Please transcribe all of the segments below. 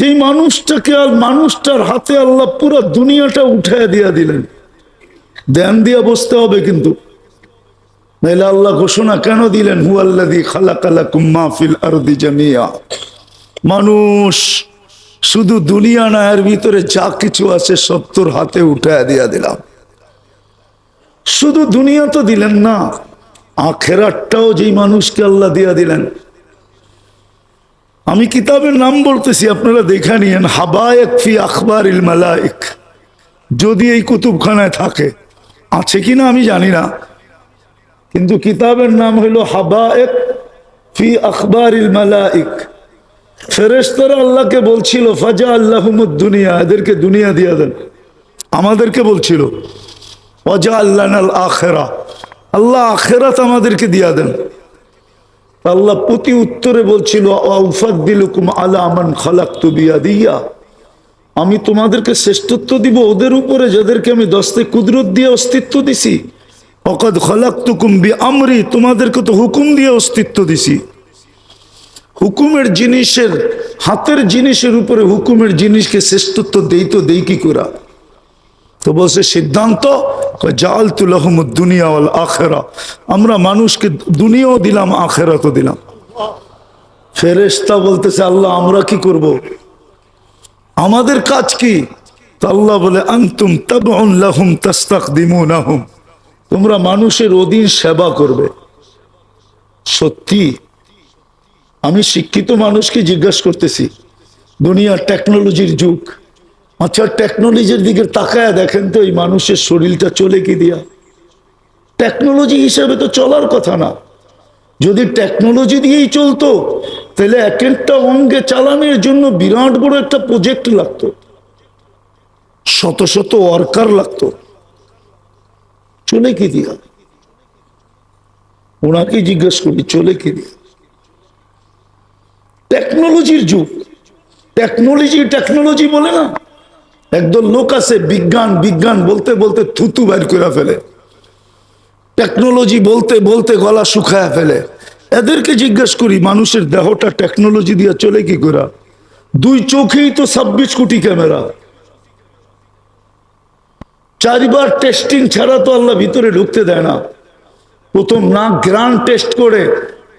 যেই মানুষটাকে আর মানুষটার হাতে আল্লাহ পুরো দুনিয়াটা উঠায় দিয়া দিলেন। ধ্যান দিয়া বসতে হবে কিন্তু। নাইলে আল্লাহ ঘোষণা কেন দিলেন হুয়াল্লাদি খালাকালা কুম্মা ফিল আরদি জামিয়া মানুষ শুধু দুনিয়া না, এর ভিতরে যা কিছু আছে সব তোর হাতে উঠায় দিয়া দিলাম। শুধু দুনিয়া তো দিলেন না, আখেরাতটাও যেই মানুষকে আল্লাহ দিয়া দিলেন। আমি কিতাবের নাম বলতেছি, আপনারা দেখে নিয়েন, হাবায়ক ফি আখবার ইল মালাইক যদি এই কুতুবখানায় থাকে, আছে কি না আমি জানি না। কিন্তু কিতাবের নাম হলো হাবায়ক ফি আখবার ইল মালাইক ফেরেশতারা আল্লাহকে বলছিল, ফাজা আল্লাহমুদ দুনিয়া, এদেরকে দুনিয়া দিয়ে দেন। আমাদেরকে বলছিল অজা আল্লাহ আখেরা। আল্লাহ আখেরাত আমাদেরকে দিয়া দেন। আল্লাহ প্রতি উত্তরে বলছিল, আউফাদ্দিলুকুম আলা আমান দিয়া আমি তোমাদেরকে শ্রেষ্ঠত্ব দিব ওদের উপরে, যাদেরকে আমি দস্তে কুদরত দিয়ে অস্তিত্ব দিছি। অকদ খলাক তুকুম বি আমরি তোমাদেরকে তো হুকুম দিয়ে অস্তিত্ব দিছি। হুকুমের জিনিসের, হাতের জিনিসের উপরে হুকুমের জিনিসকে শ্রেষ্ঠত্ব দেই তো দেই কি করা? তো বলছে, সিদ্ধান্ত জাল তুলহমুদ দুনিয়া ওয়াল আখেরা। আমরা মানুষকে দুনিয়াও দিলাম, আখেরাতও দিলাম। ফেরেশতা বলতেছে, আল্লাহ, আমরা কি করব? আমাদের কাজ কি? আল্লাহ বলে, আন্তুম তাবউন লাহুম তাস্তাকদিমুনাহুম। তোমরা মানুষের অধীন সেবা করবে। সত্যি, আমি শিক্ষিত মানুষকে জিজ্ঞাসা করতেছি দুনিয়া টেকনোলজির যুগ আচ্ছা টেকনোলজির দিকে তাকায় দেখেন তো এই মানুষের শরীরটা চলে কি দিয়া? টেকনোলজি হিসেবে তো চলার কথা না। যদি টেকনোলজি দিয়েই চলতো, তাহলে এক একটা অঙ্গে চালানোর জন্য বিরাট বড় একটা প্রজেক্ট লাগতো। শত শত ওয়ার্কার লাগতো। চলে কি দিয়া? ওনাকে জিজ্ঞেস করি, চলে কি দিয়া? টেকনোলজির যুগ। টেকনোলজি টেকনোলজি বলে না? একদল লোক আছে, বিজ্ঞান বিজ্ঞান বলতে বলতে থুতু বাইর করে ফেলে। টেকনোলজি বলতে বলতে গলা শুকায় ফেলে। এদেরকে জিজ্ঞেস করি, মানুষের দেহটা টেকনোলজি দিয়ে চলে কি করে? দুই চোখেই তো ছাব্বিশ কোটি ক্যামেরা। চারিবার টেস্টিং ছাড়া তো আল্লাহ ভিতরে ঢুকতে দেয় না। প্রথম না গ্রান টেস্ট করে।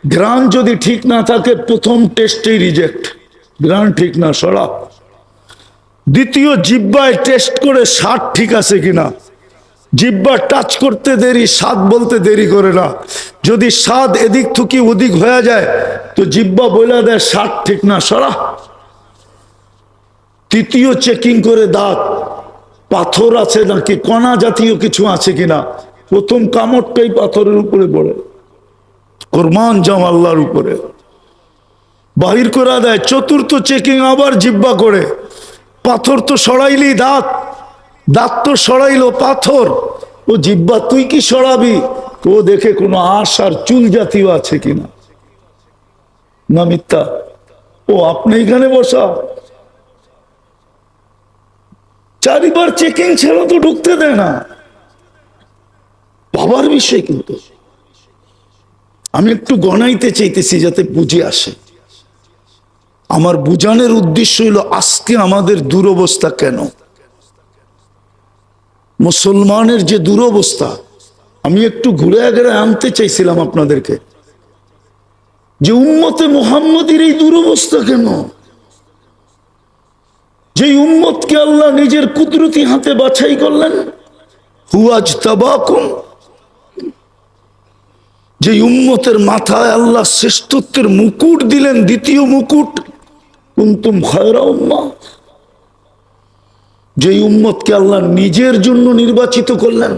গ্রান যদি ঠিক না থাকে, প্রথম টেস্টেই রিজেক্ট গ্রান ঠিক না সরা দ্বিতীয় জিব্বায় টেস্ট করে স্বাদ ঠিক আছে কিনা? জিব্বা টাচ করতে দেরি, স্বাদ বলতে দেরি করে না। যদি স্বাদ এদিক থুকি ওদিক হয়ে যায়, তো জিব্বা বলে দেয় স্বাদ ঠিক না, সরা। তৃতীয় চেকিং করে দাঁত। পাথর আছে নাকি? কণা জাতীয় কিছু আছে কিনা? প্রথম কামড়টাই পাথরের উপরে পড়ে। কোরমান জাম আল্লাহর উপরে। বাহির করা দেয়। চতুর্থ চেকিং আবার জিব্বা করে। পাথর তো সরাইলি দাঁত দাঁত তো সরাইলো পাথর। ও জিব্বা, তুই কি সরাবি? ও দেখে কোনো আশ আর চুল জাতীয় আছে কিনা। না মিথ্যা, ও আপনি এখানে বসা। চারিবার চেকিং ছাড়া তো ঢুকতে দেয় না। বাবার বিষয় কিন্তু। আমি একটু গণাইতে চাইতেছি যাতে বুঝে আসে। আমার বুঝানোর উদ্দেশ্য হলো আজকে আমাদের দুরবস্থা কেন? মুসলমানের যে দুরবস্থা, আমি একটু ঘুরে ঘুরে আনতে চাইছিলাম আপনাদেরকে, যে উম্মতে মোহাম্মদের এই দুরবস্থা কেন? যে উম্মতকে আল্লাহ নিজের কুদরতি হাতে বাছাই করলেন হুয়াজ তাবাকুম যে উম্মতের মাথায় আল্লাহ শ্রেষ্ঠত্বের মুকুট দিলেন, দ্বিতীয় মুকুট কুন্তুম খয়রা উম্মা যে উম্মতকে আল্লাহ নিজের জন্য নির্বাচিত করলেন,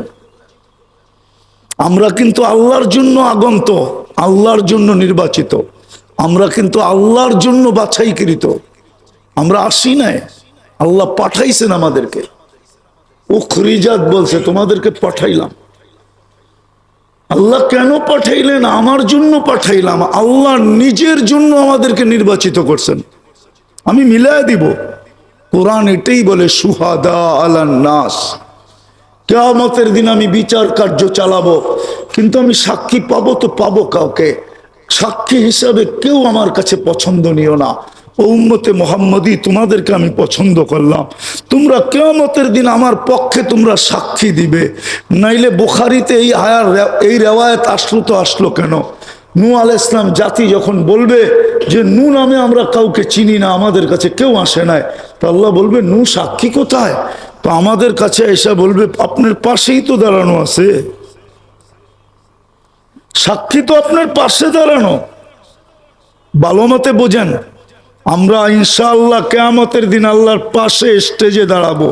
আমরা কিন্তু আল্লাহর জন্য আগন্ত, আল্লাহর জন্য নির্বাচিত। আমরা কিন্তু আল্লাহর জন্য বাছাইকৃত। আমরা আসি নাই, আল্লাহ পাঠাইছেন আমাদেরকে। উখরিজাত বলছে, তোমাদেরকে পাঠাইলাম। আল্লাহ কেন পাঠাইলেন? আমার জন্য পাঠাইলাম। আল্লাহ নিজের জন্য আমাদেরকে নির্বাচিত করছেন। আমি মিলাই দিব। কোরআন এটাই বলে, সুহাদা আলান নাস। কেয়ামতের দিন আমি বিচার কার্য চালাবো, কিন্তু আমি সাক্ষী পাবো তো পাবো কাউকে। সাক্ষী হিসাবে কেউ আমার কাছে পছন্দনীয় না। ও মোহাম্মদী, তোমাদেরকে আমি পছন্দ করলাম। তোমরা কেয়ামতের দিন আমার পক্ষে তোমরা সাক্ষী দিবে। নাইলে বুখারিতে এই আয়ার এই রেওয়ায়ত আসলো তো আসলো কেন? নু আল ইসলাম জাতি যখন বলবে যে নু নামে আমরা কাউকে চিনি না, আমাদের কাছে কেউ আসে নাই, তো আল্লাহ বলবে, নু সাক্ষী কোথায়? তো আমাদের কাছে এসে বলবে, আপনার পাশেই তো দাঁড়ানো আছে। সাক্ষী তো আপনার পাশে দাঁড়ানো। ভালো মতে বোঝেন, আমরা ইনশাআল্লাহ কেয়ামতের দিন আল্লাহর পাশে স্টেজে দাঁড়াবো।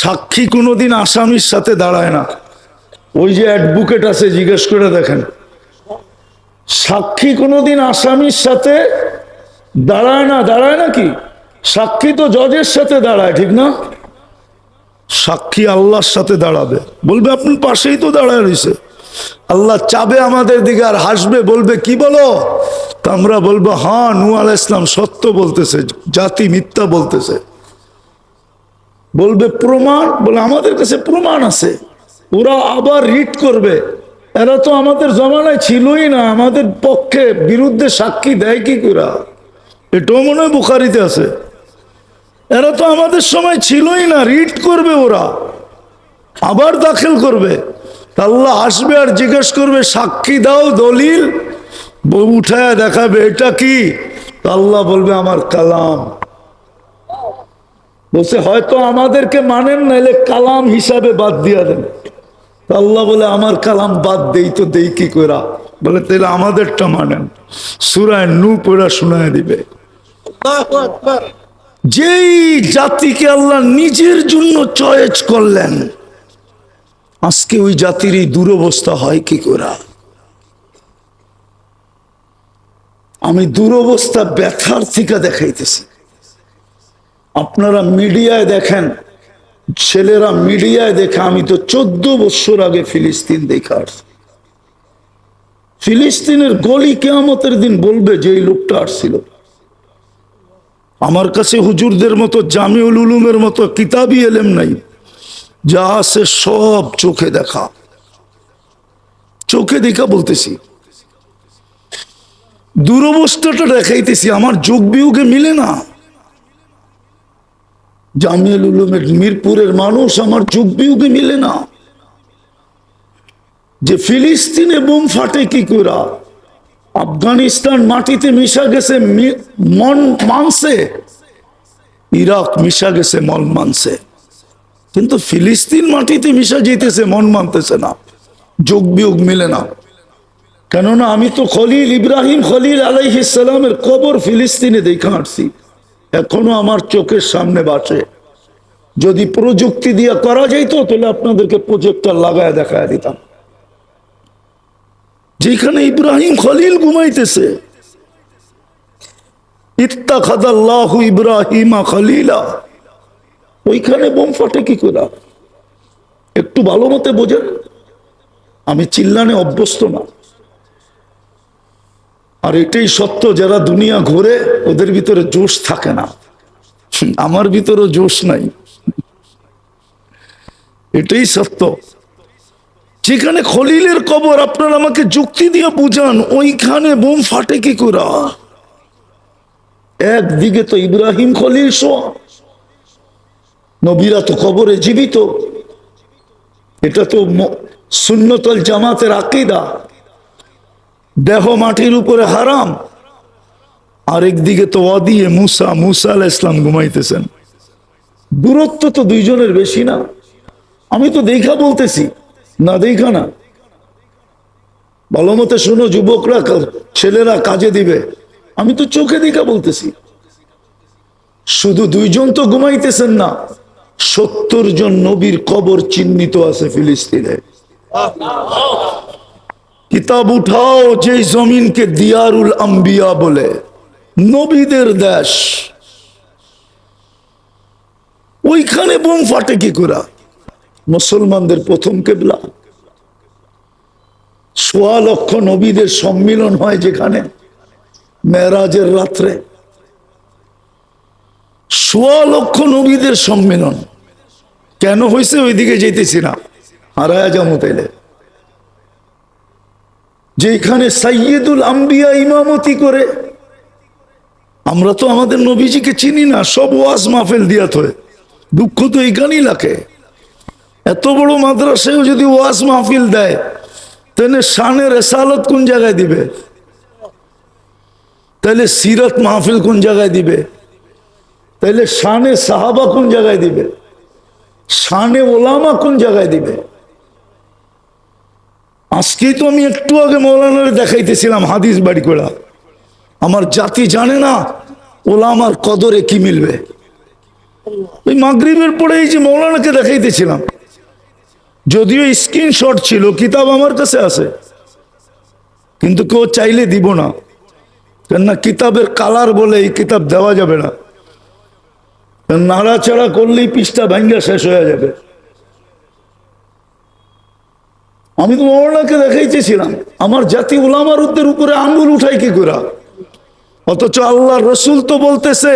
সাক্ষী কোনোদিন আসামির সাথে দাঁড়ায় না। ওই যে অ্যাডভোকেট আছে, জিজ্ঞেস করে দেখেন। সাক্ষী কোনোদিন আসামির সাথে দাঁড়ায় না, দাঁড়ায় নাকি সাক্ষী তো জজের সাথে দাঁড়ায়, ঠিক না? সাক্ষী আল্লাহর সাথে দাঁড়াবে। বলবে, আপনি পাশেই তো দাঁড়ায় রয়েছে। আল্লাহ চাবে আমাদের দিকে আর হাসবে, বলবে, কি বলো? তা আমরা বলব হ্যাঁ নু আল ইসলাম সত্য বলতেছে, জাতি মিথ্যা বলতেছে। বলবে, প্রমাণ? বলে, আমাদের কাছে প্রমাণ আছে। ওরা আবার রিট করবে। এরা তো আমাদের জমানায় ছিলই না, আমাদের পক্ষে বিরুদ্ধে সাক্ষী দেয় কি করা? এটাও মনে হয় বুখারিতে আছে। এরা তো আমাদের সময় ছিলই না রিট করবে ওরা, আবার দাখিল করবে। আল্লাহ আসবে আর জিজ্ঞেস করবে, সাক্ষী দাও দলিল উঠায় দেখাবে, এটা কি? আল্লাহ বলবে, আমার কালাম। বলছে, হয়তো আমাদেরকে মানেন, নাইলে কালাম হিসাবে বাদ দিয়া দেন। আল্লাহ বলে আমার কালাম বাদ দেই তো দেই কি করা বলে তাহলে আমাদেরটা মানেন। সুরায় নু পড়া শোনায় দিবে। যেই জাতিকে আল্লাহ নিজের জন্য চয়েস করলেন আজকে ওই জাতির এই দুরবস্থা হয় কি করা আমি দুরবস্থা ব্যথার থেকে দেখাইতেছি। আপনারা মিডিয়ায় দেখেন ছেলেরা মিডিয়ায় দেখে, আমি তো চোদ্দ বছর আগে ফিলিস্তিন দেখার ফিলিস্তিনের গলি কেয়ামতের দিন বলবে যে এই লোকটা আসছিল। আমার কাছে হুজুরদের মতো, জামিউল উলুমের মতো কিতাবই এলেম নাই, যা আছে সব চোখে দেখা। চোখে দেখা বলতেছি। দুরবস্থাটা দেখাইতেছি, আমার যোগ বিয়োগে মিলে না। জামিয়াল উলুমের মিরপুরের মানুষ আমার যোগ বিয়োগে মিলে না। যে ফিলিস্তিনে বোম ফাটে কি করা আফগানিস্তান মাটিতে মিশা গেছে মন মানছে, ইরাক মিশা গেছে মন মানছে। কিন্তু ফিলিস্তিন মাটিতে মিশা যেতেছে মন মানতেছে না, যোগ বিয়োগ মিলে না। কেননা আমি তো খলিল ইব্রাহিম খলিল আলাইহিসালামের কবর ফিলিস্তিনে দেখে আসছি এখনও আমার চোখের সামনে বাঁচে। যদি প্রযুক্তি দিয়ে করা যাইত, তাহলে আপনাদেরকে প্রজেক্টর লাগায় দেখায় দিতাম। যেখানে ইব্রাহিম খলিল ঘুমাইতেছে ইত্তাখাদাল্লাহু ইব্রাহিমা খলিলা। ওইখানে বোম ফাটে কি করে? একটু ভালো মতে বোঝেন। আমি চিল্লানে অভ্যস্ত না। আর এটাই সত্য, যারা দুনিয়া ঘোরে ওদের ভিতরে জোশ থাকে না। আমার ভিতরে জোশ নাই। এটাই সত্য। যেখানে খলিলের কবর, আপনার আমাকে যুক্তি দিয়ে বুঝান, ওইখানে বোম ফাটে কি করে? একদিকে তো ইব্রাহিম খলিল শোয়া নবীরা তো কবরে জীবিত। এটা তো সুন্নতল জামাতের আকিদা। দেহ মাটির উপরে হারাম। আরেকদিকে তো অদিয়ে মুসা মুসা আল ইসলাম ঘুমাইতেছেন। দূরত্ব তো দুইজনের বেশি না। আমি তো দেখা বলতেছি, না দেখা না। ভালো মতে শোনো, যুবকরা ছেলেরা কাজে দিবে। আমি তো চোখে দেখা বলতেছি। শুধু দুইজন তো ঘুমাইতেছেন না, সত্তর জন নবীর কবর চিহ্নিত আছে ফিলিস্তিনে। কিতাব উঠাও যে জমিনকে দিয়ারুল আম্বিয়া বলে। নবীদের দেশ। ওইখানে বোম ফাটে কি করা? মুসলমানদের প্রথম কেবলা। সোয়া লক্ষ নবীদের সম্মিলন হয় যেখানে মেরাজের রাত্রে। সোয়া লক্ষ নবীদের সম্মেলন। কেন হয়েছে ওইদিকে যেতেছি না? হারায়া যাব তাইলে যেখানে সাইয়দুল আম্বিয়া ইমামতি করে। আমরা তো আমাদের নবীজিকে চিনি না, সব ওয়াজ মাহফিল দিয়া থয়ে দুঃখ তো এইখানেই লাগে। এত বড় মাদ্রাসায়ও যদি ওয়াজ মাহফিল দেয়, তাহলে শানের রেসালত কোন জায়গায় দিবে? তাহলে সিরত মাহফিল কোন জায়গায় দিবে? তাহলে শানে সাহাবা কোন জায়গায় দিবে? শানে ওলামা কোন জায়গায় দিবে? আজকেই তো আমি একটু আগে মৌলানারে দেখাইতেছিলাম হাদিস বাড়ি করা আমার জাতি জানে না ওলা আমার কদরে কি মিলবে। ওই মাগরিবের পরে এই যে মৌলানাকে দেখাইতেছিলাম। যদিও স্ক্রিনশট ছিল, কিতাব আমার কাছে আছে। কিন্তু কেউ চাইলে দিব না। কেননা কিতাবের কালার বলে এই কিতাব দেওয়া যাবে না। নাড়াচাড়া করলেই পৃষ্ঠা ভাঙ্গা শেষ হয়ে যাবে। আমি তো মৌলানাকে দেখাইতেছিলাম আমার জাতি উলামার উদ্দের উপরে আঙ্গুল উঠাই কি করে অথচ আল্লাহ রসুল তো বলতেছে,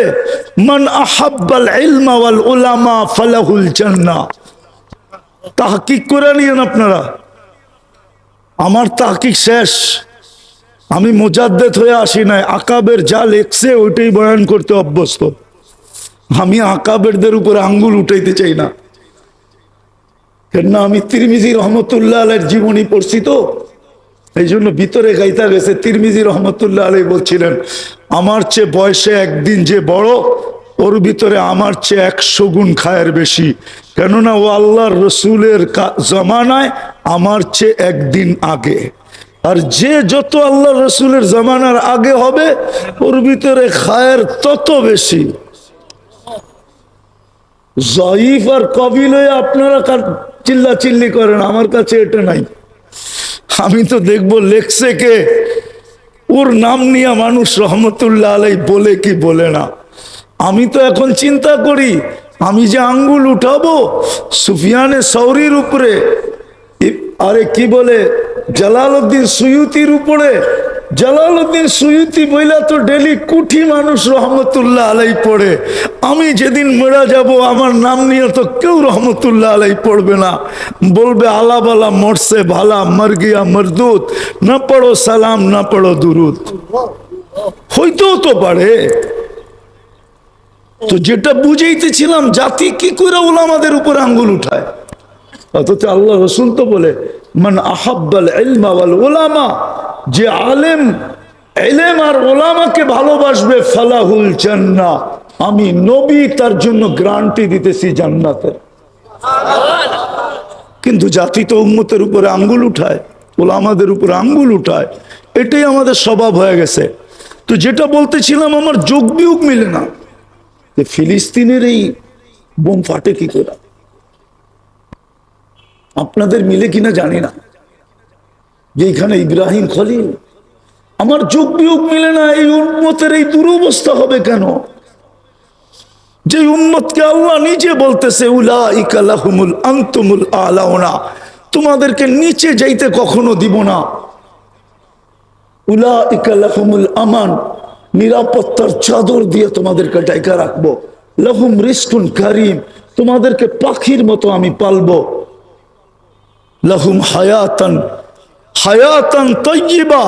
মান আহাব্বাল ইলমা ওয়াল উলামা ফালাহুল জান্নাহ তাহকিক করে নিয়েন আপনারা। আমার তাহকিক শেষ। আমি মোজাদ্দেদ হয়ে আসি নাই। আকাবের যা লেখছে ওইটাই বয়ান করতে অভ্যস্ত। আমি আকাবেরদের উপরে আঙ্গুল উঠাইতে চাই না। কেননা আমি তিরমিজি রহমতুল্লাহ আলের জীবনী পড়ছি তো। এই জন্য ভিতরে গাইতা গেছে, তিরমিজি রহমতুল্লাহ আলী বলছিলেন, আমার চেয়ে বয়সে একদিন যে বড়, ওর ভিতরে আমার চেয়ে একশো গুণ খায়ের বেশি। কেননা ও আল্লাহর রসুলের জমানায় আমার চেয়ে একদিন আগে। আর যে যত আল্লাহ রসুলের জমানার আগে হবে, ওর ভিতরে খায়ের তত বেশি। জয়ীফ আর কবিলয়ে আপনারা চিল্লা চিল্লি করেন, আমার কাছে এটা নাই। আমি তো দেখব লেখছে কে? ওর নাম নিয়ে মানুষ রহমতুল্লাহ আলাই বলে কি বলে না। আমি তো এখন চিন্তা করি, আমি যে আঙ্গুল উঠাবো সুফিয়ানে সৌরির উপরে আরে কি বলে, জালালউদ্দিন সুয়ুতির উপরে জালালউদ্দিন সুয়ুতি বইলা তো ডেলি কুঠি মানুষ রহমতুল্লাহ আলাই পড়ে। আমি যেদিন মেরা যাব, আমার নাম নিয়ে তো কেউ রহমতুল্লাহ আলাই পড়বে না। বলবে, আলা বালা মরছে ভালা মর গিয়া মরদুত না পড়ো সালাম, না পড়ো দুরুদ। হইতেও তো পারে। তো যেটা বুঝাইতেছিলাম, জাতি কি করে ওলামাদের উপর আঙ্গুল উঠায়? অথচ আল্লাহ রসুল তো বলে, মান আহাব্বাল ওয়াল ওলামা যে আলেম, এলেম আর ওলামাকে ভালোবাসবে, ফালাহুল জান্নাহ আমি নবী, তার জন্য গ্রান্টি দিতেছি জান্নাতের। কিন্তু জাতি তো উম্মতের উপরে আঙ্গুল উঠায়, ওলামাদের উপরে আঙ্গুল উঠায়। এটাই আমাদের স্বভাব হয়ে গেছে। তো যেটা বলতেছিলাম, আমার যোগ বিয়োগ মিলে না। যে ফিলিস্তিনের এই বোম ফাটে কি করে? আপনাদের মিলে কিনা জানি না। যে এখানে ইব্রাহিম খলিল, আমার যোগ বিয়োগ মিলে না, এই উন্মতের এই দুরবস্থা হবে কেন? যে উম্মতকে আল্লাহ নিজে বলতেছে উলা ইকালাহুমুল আন্তমুল আলাওনা তোমাদেরকে নিচে যাইতে কখনো দিব না। উলা ইকালাহুমুল আমান, নিরাপত্তার চাদর দিয়ে তোমাদেরকে ডাইকা রাখব। লহুম রিস্কুন কারিম, তোমাদেরকে পাখির মতো আমি পালবো। লহুম হায়াতান হায়াতান তৈবা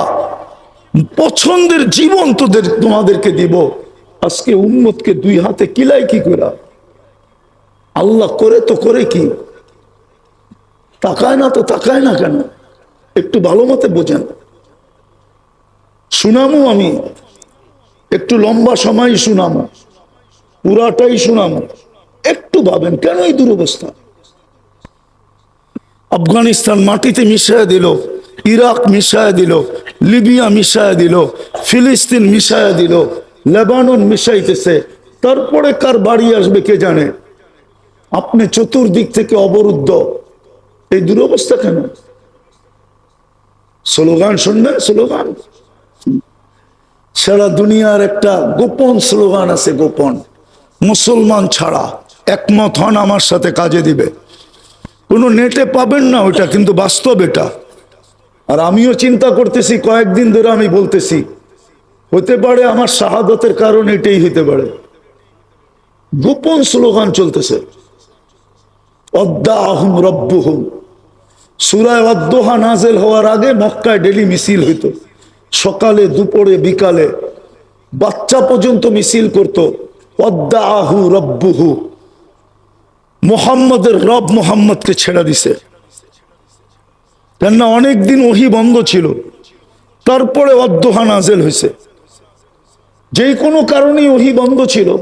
পছন্দের জীবন তোদের, তোমাদেরকে দিব। আজকে উম্মতকে দুই হাতে কিলাই কি করা আল্লাহ করে তো করে কি? তাকায় না তো তাকায় না কেন? একটু ভালো মতে বোঝেন। শুনামো আমি, একটু লম্বা সময় শুনামো পুরাটাই শুনামো একটু ভাবেন কেন এই দুরবস্থা? আফগানিস্তান মাটিতে মিশায় দিল। ইরাক মিশায় দিল, লিবিয়া মিশায় দিল, ফিলিস্তিন মিশায় দিল, লেবানন মিশাইতেছে। তারপরে কার বাড়ি আসবে কে জানে? আপনি চতুর্দিক থেকে অবরুদ্ধ। এই দুরবস্থা কেন? স্লোগান শুনবেন? স্লোগান? সারা দুনিয়ার একটা গোপন স্লোগান আছে গোপন। মুসলমান ছাড়া একমত হন আমার সাথে কাজে দিবে। কোনো নেটে পাবেন না ওটা, কিন্তু বাস্তব এটা। আর আমিও চিন্তা করতেছি, কয়েকদিন ধরে আমি বলতেছি, হতে পারে আমার শাহাদতের কারণ এটাই হতে পারে। গোপন স্লোগান চলতেছে অদ্দা আহম রব্বুহুম। সুরায় অদ্দোহা নাজেল হওয়ার আগে মক্কায় ডেলি মিছিল হইতো। সকালে, দুপুরে, বিকালে বাচ্চা পর্যন্ত মিছিল করত আহু রব্বুহু। মোহাম্মদের রব মোহাম্মদকে ছেড়ে দিছে। কেননা অনেকদিন ওহি বন্ধ ছিল। তারপরে অদ্দোহা নাজেল হয়েছে। যে কোনো কারণেই ওহি বন্ধ ছিল।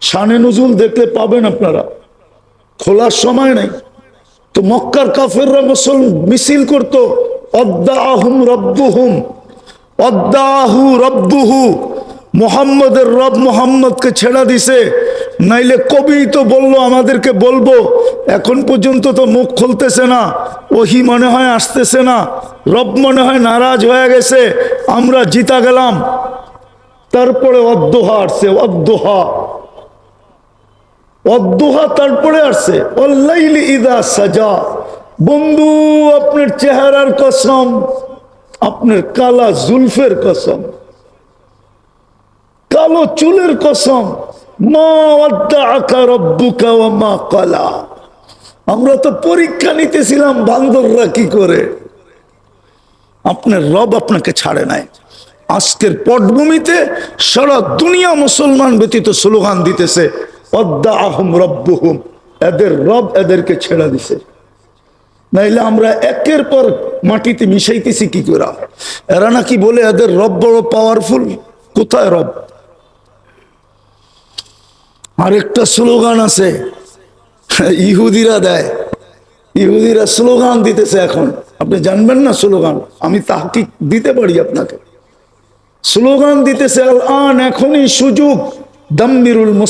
শানে নজুল দেখলে পাবেন আপনারা। খোলার সময় নেই। তো মক্কার কাফেররা মুসল মিছিল করত, অদ্দাহুম রব্বুহুম, অদ্দাহু রব্বুহু। মোহাম্মদের রব মোহাম্মদকে ছেড়া দিছে। নাইলে কবি তো বলল, আমাদেরকে বলব, এখন পর্যন্ত তো মুখ খুলতেছে না, ওহি মনে হয় আসতেছে না, রব মনে হয় নারাজ হয়ে গেছে, আমরা জিতা গেলাম। তারপরে অদ্দোহা আসছে, অদ্দোহা। অদ্দোহা তারপরে আসছে, অল্লাইলি ইদা সাজা। বন্ধু, আপনার চেহারার কসম, আপনার কালা জুলফের কসম। কালো চুলের কসম। মা কালা আমরা তো পরীক্ষা নিতেছিলাম, বান্দররা কি করে? আপনার রব আপনাকে ছাড়ে নাই। আজকের পটভূমিতে সারা দুনিয়া মুসলমান ব্যতীত স্লোগান দিতেছে অদ্দা আহম রব্বুহুম। এদের রব এদেরকে ছেড়ে দিছে। নাইলে আমরা একের পর মাটিতে মিশাইতেছি কি করে? এরা নাকি বলে এদের রব বড় পাওয়ারফুল কোথায় রব? আরেকটা স্লোগান আছে। ইহুদিরা দেয়। ইহুদিরা স্লোগান দিতেছে এখন। আপনি জানবেন না স্লোগান? আমি তাহকিক দিতে পারি আপনাকে। স্লোগান দিতেছে আল আন এখনই সুযোগ। দাম্মিরুল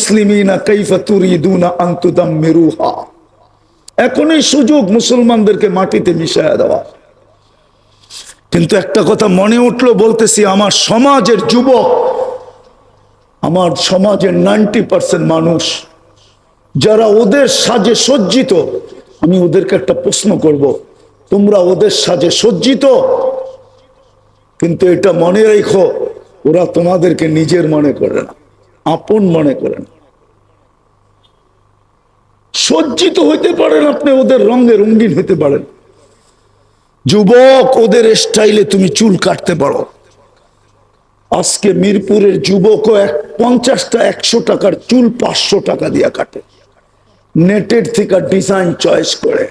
দাম্মিরুহা এখনই সুযোগ মুসলমানদেরকে মাটিতে মিশায়া দেওয়া। কিন্তু একটা কথা মনে উঠল, বলতেছি, আমার সমাজের যুবক আমার সমাজের নাইনটি পার্সেন্ট মানুষ যারা ওদের সাজে সজ্জিত, আমি ওদেরকে একটা প্রশ্ন করব, তোমরা ওদের সাজে সজ্জিত? কিন্তু এটা মনে রেখো, ওরা তোমাদেরকে নিজের মনে করে না, আপন মনে করে না। সজ্জিত হইতে পারেন আপনি, ওদের রঙে রঙিন হইতে পারেন। যুবক, ওদের স্টাইলে তুমি চুল কাটতে পারো। আজকে মিরপুরের যুবকও এক পঞ্চাশটা, একশো টাকার চুল পাঁচশো টাকা দিয়ে কাটে। নেটের থেকে ডিজাইন চয়েস করে।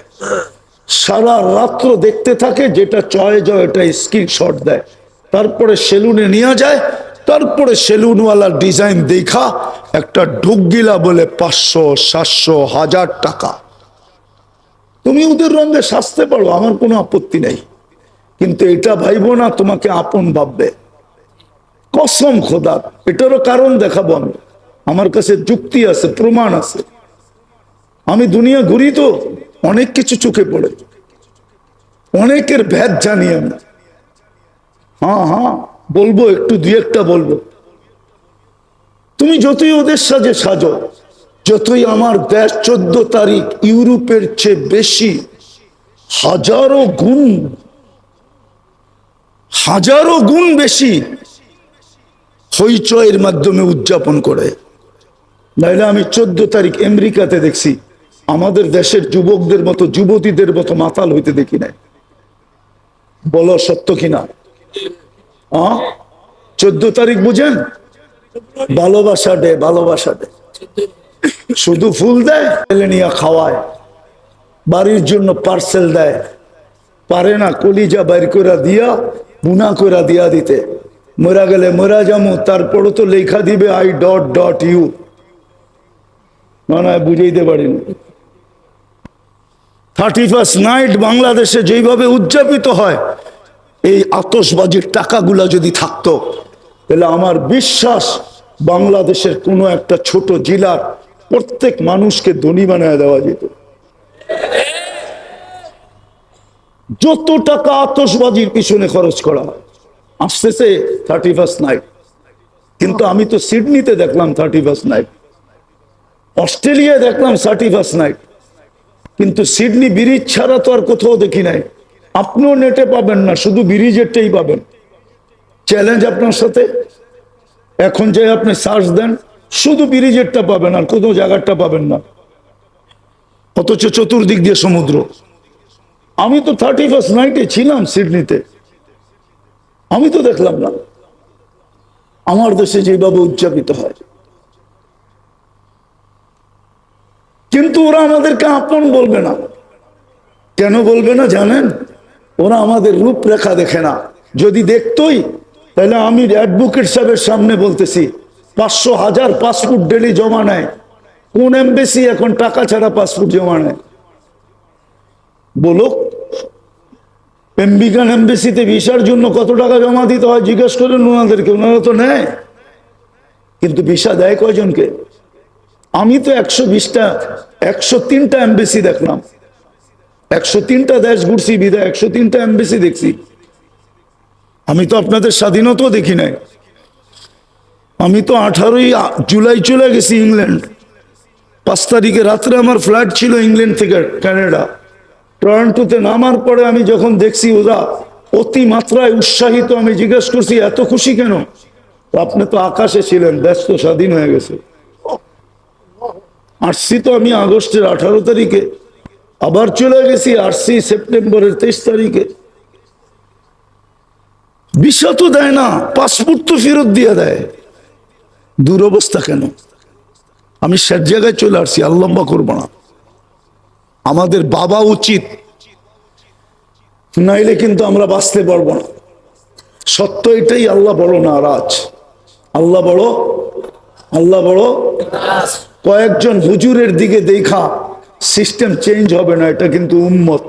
সারা রাত্র দেখতে থাকে যেটা চয়েস হয় ওটা স্ক্রিনশট দেয়। তারপরে সেলুনে নিয়ে যায়, তারপরে সেলুনওয়ালা ডিজাইন দেখা, একটা ঢুকগিলা বলে পাঁচশো, সাতশো, হাজার টাকা। তুমি ওদের রঙে সাজতে পারো, আমার কোনো আপত্তি নেই। কিন্তু এটা ভাইবো না, তোমাকে আপন ভাববে। কসম খোদার এটারও কারণ দেখাবো আমি। আমার কাছে যুক্তি আছে, প্রমাণ আছে। আমি দুনিয়া ঘুরি তো, অনেক কিছু চোখে পড়ে। অনেকের ভেদ জানি আমি। হ্যাঁ হ্যাঁ বলব, একটু দুই একটা বলব। তুমি যতই ওদের সাজে সাজো, যতই আমার দেশ চোদ্দ তারিখ ইউরোপের চেয়ে বেশি, হাজারো গুণ হাজারো গুণ বেশি হইচয়ের মাধ্যমে উদযাপন করে। নাইলে আমি চোদ্দ তারিখ আমেরিকাতে দেখছি, আমাদের দেশের যুবকদের মতো, যুবতীদের মতো মাতাল হইতে দেখি নাই। বলো সত্য কিনা? আহ চোদ্দ তারিখ বুঝেন? ভালোবাসা ডে ভালোবাসা ডে শুধু ফুল দেয় নিয়ে খাওয়ায়। বাড়ির জন্য পার্সেল দেয়। পারে না কলিজা বাইর করে দিয়া বুনা করে দিয়া দিতে। মরা গেলে মরা যামু, তারপরও তো লেখা দিবে আই ডট ডট ইউ না বুঝাইতে পারিনি। থার্টি ফার্স্ট নাইট বাংলাদেশে যেইভাবে উদযাপিত হয়, এই আতসবাজির টাকাগুলা যদি থাকতো, তাহলে আমার বিশ্বাস বাংলাদেশের কোনো একটা ছোট জেলার প্রত্যেক মানুষকে ধনী বানায় দেওয়া যেত। যত টাকা আতসবাজির পিছনে খরচ করা হয়। আসতেছে থার্টি ফার্স্ট নাইট কিন্তু আমি তো সিডনিতে দেখলাম থার্টি ফার্স্ট নাইট অস্ট্রেলিয়ায় দেখলাম থার্টি ফার্স্ট নাইট কিন্তু সিডনি ব্রিজ ছাড়া তো আর কোথাও দেখি নাই। আপনিও নেটে পাবেন না, শুধু ব্রিজেরটাই পাবেন। চ্যালেঞ্জ আপনার সাথে? এখন যে আপনি সার্চ দেন, শুধু ব্রিজেরটা পাবেন আর কোনো জায়গাটা পাবেন না। অথচ চতুর্দিক দিয়ে সমুদ্র। আমি তো থার্টি ফার্স্ট নাইটে ছিলাম সিডনিতে। আমি তো দেখলাম না। আমার দেশে যেভাবে উদযাপিত হয়। কিন্তু ওরা আমাদেরকে আপন বলবে না। কেন বলবে না জানেন? ওরা আমাদের রূপরেখা দেখে না। যদি দেখতই, তাহলে আমি অ্যাডভোকেট সাহেবের সামনে বলতেছি, পাঁচশো হাজার পাসপোর্ট ডেলি জমা নেয়। কোন এমবেসি এখন টাকা ছাড়া পাসপোর্ট জমা নেয়? বলো আমেরিকান এমবেসিতে ভিসার জন্য কত টাকা জমা দিতে হয় জিজ্ঞেস করেন ওনাদেরকে, ওনারা তো নেয়। কিন্তু ভিসা দেয় কয়জনকে? আমি তো একশো বিশটা, একশো তিনটা এমবেসি দেখলাম। একশো তিনটা দেশ ঘুরছি বিদায় একশো তিনটা এমবেসি দেখছি। আমি তো আপনাদের স্বাধীনতাও দেখি নাই। আমি তো আঠারোই জুলাই চলে গেছি ইংল্যান্ড। পাঁচ তারিখে রাত্রে আমার ফ্লাইট ছিল ইংল্যান্ড থেকে কানাডা টরন্টোতে নামার পরে আমি যখন দেখছি ওরা অতি মাত্রায় উৎসাহিত, আমি জিজ্ঞেস করছি, এত খুশি কেন? আপনি তো আকাশে ছিলেন, ব্যস্ত, স্বাধীন হয়ে গেছে। আসছি তো আমি আগস্টের আঠারো তারিখে, আবার চলে গেছি আসছি সেপ্টেম্বরের তেইশ তারিখে। বিষা তো দেয় না, পাসপোর্ট তো ফেরত দিয়ে দেয়। দুরবস্থা কেন? আমি সব জায়গায় চলে আসছি আল্লম্বা করব না। আমাদের বাবা উচিত। নাইলে কিন্তু আমরা বাঁচতে পারব না। সত্য এটাই, আল্লাহ বড় নারাজ। আল্লাহ বড় আল্লাহ বড় কয়েকজন হুজুরের দিকে দেখা সিস্টেম চেঞ্জ হবে না, এটা কিন্তু উম্মত।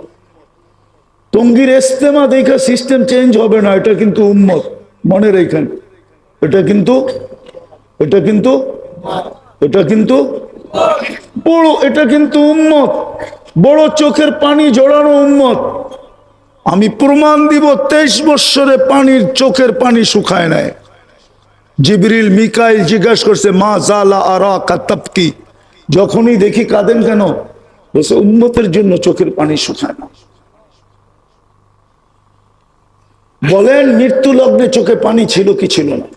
টঙ্গির ইস্তেমা দেখা সিস্টেম চেঞ্জ হবে না, এটা কিন্তু উম্মত। মনে রেখেন, এটা কিন্তু এটা কিন্তু এটা কিন্তু বড়, এটা কিন্তু উম্মত। বড় চোখের পানি জড়ানো উম্মত। আমি প্রমাণ দিব তেইশ বৎসরে পানির চোখের পানি শুকায় নেয় জিবরিল, মিকাইল জিজ্ঞাসা করছে, মা জালা আরা কাতাবকি যখনই দেখি কাঁদেন কেন? বলছে উন্মতের জন্য চোখের পানি শুকায় না। বলেন, মৃত্যু লগ্নে চোখে পানি ছিল কি ছিল না?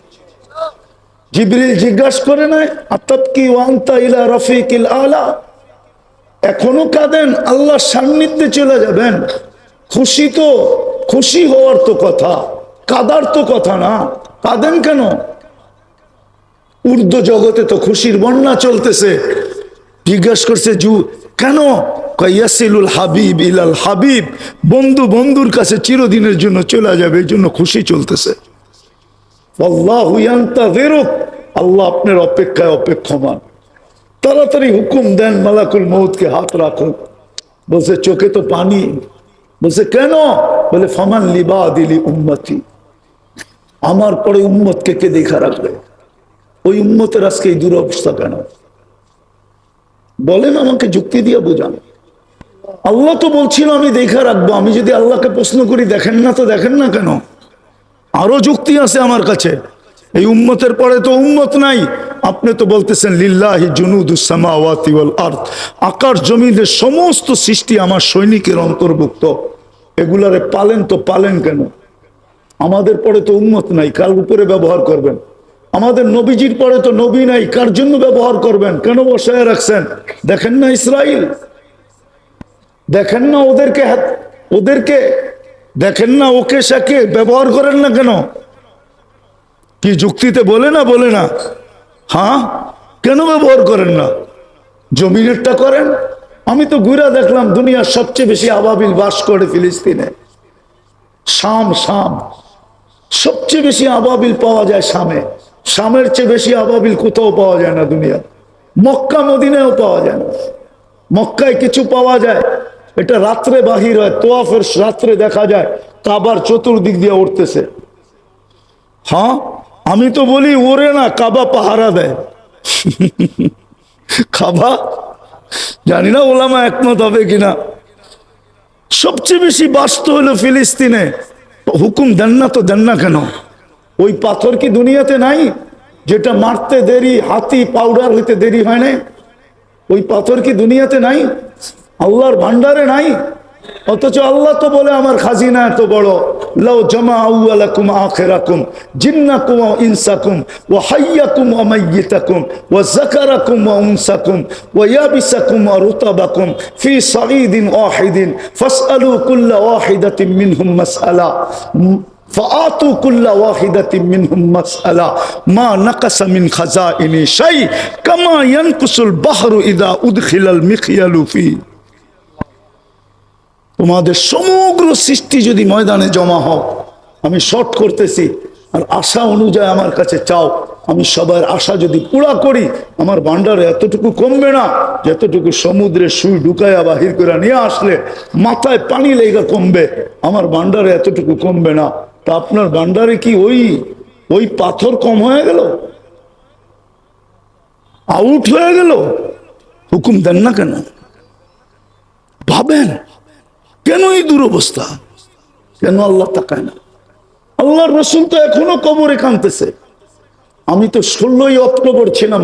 জিবরিল জিজ্ঞাসা করে নাই, আতাবকি ওয়ান্তা ইলা রফিকিল আলা? এখনও কাঁদেন আল্লাহ সান্নিধ্যে চলে যাবেন। খুশি তো, খুশি হওয়ার তো কথা, কাদার তো কথা না। কাঁদেন কেন? উর্দু জগতে তো খুশির বন্যা চলতেছে। জিজ্ঞাস করছে, জু, কেন? ইয়াসিলুল হাবিব ইলাল হাবিব, বন্ধু বন্ধুর কাছে চিরদিনের জন্য চলে যাবে, এই জন্য খুশি চলতেছে। আল্লাহ আল্লাহ আপনার অপেক্ষায় অপেক্ষমান। তাড়াতাড়ি হুকুম দেন মালাকুল মৌতকে হাত রাখুন। বলছে, চোখে তো পানি। বলছে, কেন? বলে, ফমান লিবা দিলি উম্মতি। আমার পরে উম্মতকে কে দেখা রাখবে? ওই উম্মতের আজকে এই দুরবস্থা কেন? বলেন আমাকে, যুক্তি দিয়ে বোঝান। আল্লাহ তো বলছিল, আমি দেখা রাখব। আমি যদি আল্লাহকে প্রশ্ন করি, দেখেন না তো দেখেন না কেন? আরও যুক্তি আছে আমার কাছে। এই উম্মতের পরে তো উম্মত নাই। আপনি তো বলতেছেন, লিল্লাহি জুনুদুসামাওয়াতি ওয়াল আরদ। আকাশ জমিনের সমস্ত সৃষ্টি আমার সৈনিকের অন্তর্ভুক্ত। এগুলারে পালেন তো পালেন কেন? আমাদের পরে তো উম্মত নাই, কার উপরে ব্যবহার করবেন? আমাদের নবীজির পরে তো নবী নাই, কার জন্য ব্যবহার করবেন? কেন বসায় রাখছেন? দেখেন না ইসরাইল। দেখেন না ওদেরকে হাত- ওদেরকে দেখেন না ওকে সাকে ব্যবহার করেন না কেন? কি যুক্তিতে বলে না বলে না? হ্যাঁ? কেন ব্যবহার করেন না? জমিনেরটা করেন? আমি তো ঘুরে দেখলাম দুনিয়ার সবচেয়ে বেশি আবাবিল বাস করে ফিলিস্তিনে। শাম শাম। সবচেয়ে বেশি আবাবিল পাওয়া যায় শামে। শামের চেয়ে বেশি আবাবিল কোথাও পাওয়া যায় না দুনিয়া মক্কা, মদিনায়ও পাওয়া যায় না। মক্কায় কিছু পাওয়া যায়। এটা রাত্রে বাহির হয়, তোয়াফের রাত্রে দেখা যায়। কাবার চতুর্দিক দিয়ে উঠতেছে। হ্যাঁ? আমি তো বলি, ওরে না, কাবা পাহারা দেয়। খাবা জানি না ওলামা একমত হবে কিনা। সবচেয়ে বেশি বাস্ত হলো ফিলিস্তিনে। হুকুম দেন না তো দেন না কেন? ওই পাথর কি দুনিয়াতে নাই, যেটা মারতে দেরি, হাতি পাউডার হইতে দেরি হয় না ওই পাথর কি দুনিয়াতে নাই? আল্লাহর ভান্ডারে নাই? অথচ আল্লাহ তো বলে আমার খাজিনা এত বড় লাউ জামা আউয়ালাকুম আখিরাকুম জিন্নাকুম ওয়া ইনসাকুম ওয়া হাইয়াকুম ওয়া মাইয়িতাকুম ওয়া যাকারাকুম ওয়া উনসাকুম ওয়া ইয়াবিসাকুম ওয়া রুতাবাকুম ফি সাঈদিন ওয়াহিদিন ফাসআলু কুল্লা ওয়াহিদাতিন মিনহুম মাসআলা فآتوا كل واحدة منهم مسألة ما نقص من خزائن شيء كما ينقص البحر إذا أدخل المخيل فيه তোমাদের সমগ্র সৃষ্টি যদি ময়দানে জমা হও, আমি শর্ট করতেছি, আর আশা অনুযায়ী আমার কাছে চাও, আমি সবার আশা যদি পুরা করি, আমার ভান্ডারে এতটুকু কমবে না, যতটুকু সমুদ্রে সুই ঢুকাইয়া বাহির করে নিয়ে আসলে মাথায় পানি লেগে কমবে, আমার ভান্ডারে এতটুকু কমবে না। তা আপনার ভান্ডারে কি ওই ওই পাথর কম হয়ে গেল? আউট হয়ে গেল? হুকুম দেন না কেন? ভাবেন। কেন এই দুরবস্থা? কেন আল্লাহ তাকায় না? আল্লাহর রসুল তো এখনও কবরে কানতেছে আমি তো ষোলোই অক্টোবর ছিলাম,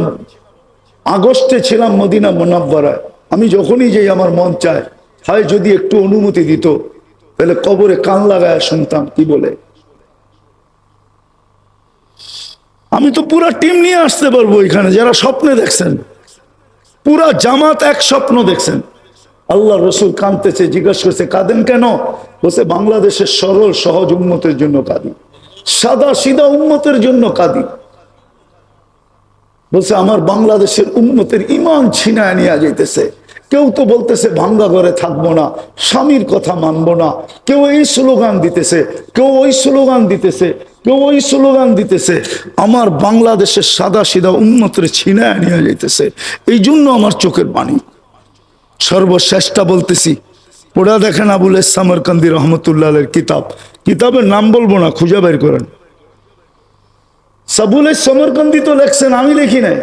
আগস্টে ছিলাম মদিনা মোনাব্বারায়। আমি যখনই যাই আমার মন চায়, হয় যদি একটু অনুমতি দিত, তাহলে কবরে কান লাগায় শুনতাম, কি বলে? আমি তো পুরা টিম নিয়ে আসতে পারব এখানে, যারা স্বপ্নে দেখছেন। পুরা জামাত এক স্বপ্ন দেখছেন। আল্লাহ রসুল কাঁদতেছে, জিজ্ঞাসা করছে, কাঁদেন কেন? বলছে, বাংলাদেশের সরল, সহজ উন্মতের জন্য কাঁদি। সাদা সিধা উন্মতের জন্য কাঁদি। বলছে, আমার বাংলাদেশের উন্মতের ইমান ছিনায় নিয়ে যাইতেছে। কেউ তো বলতেছে, ভাঙ্গা ঘরে থাকব না, স্বামীর কথা মানবো না। কেউ এই স্লোগান দিতেছে, কেউ ওই স্লোগান দিতেছে, কেউ ওই স্লোগান দিতেছে। আমার বাংলাদেশের সাদা সিধা উন্মতের ছিনায় নিয়ে যাইতেছে। এই জন্য আমার চোখের পানি। সর্বশ্রেষ্ঠটা বলতেছি। পড়া দেখেন আবুল ইসলামর কান্দি রহমতুল্লাহের কিতাব। কিতাবের নাম বলব না, খুঁজে বের করেন। সাবুল সমরকান্দি তো লেখছেন, আমি লিখি নাই।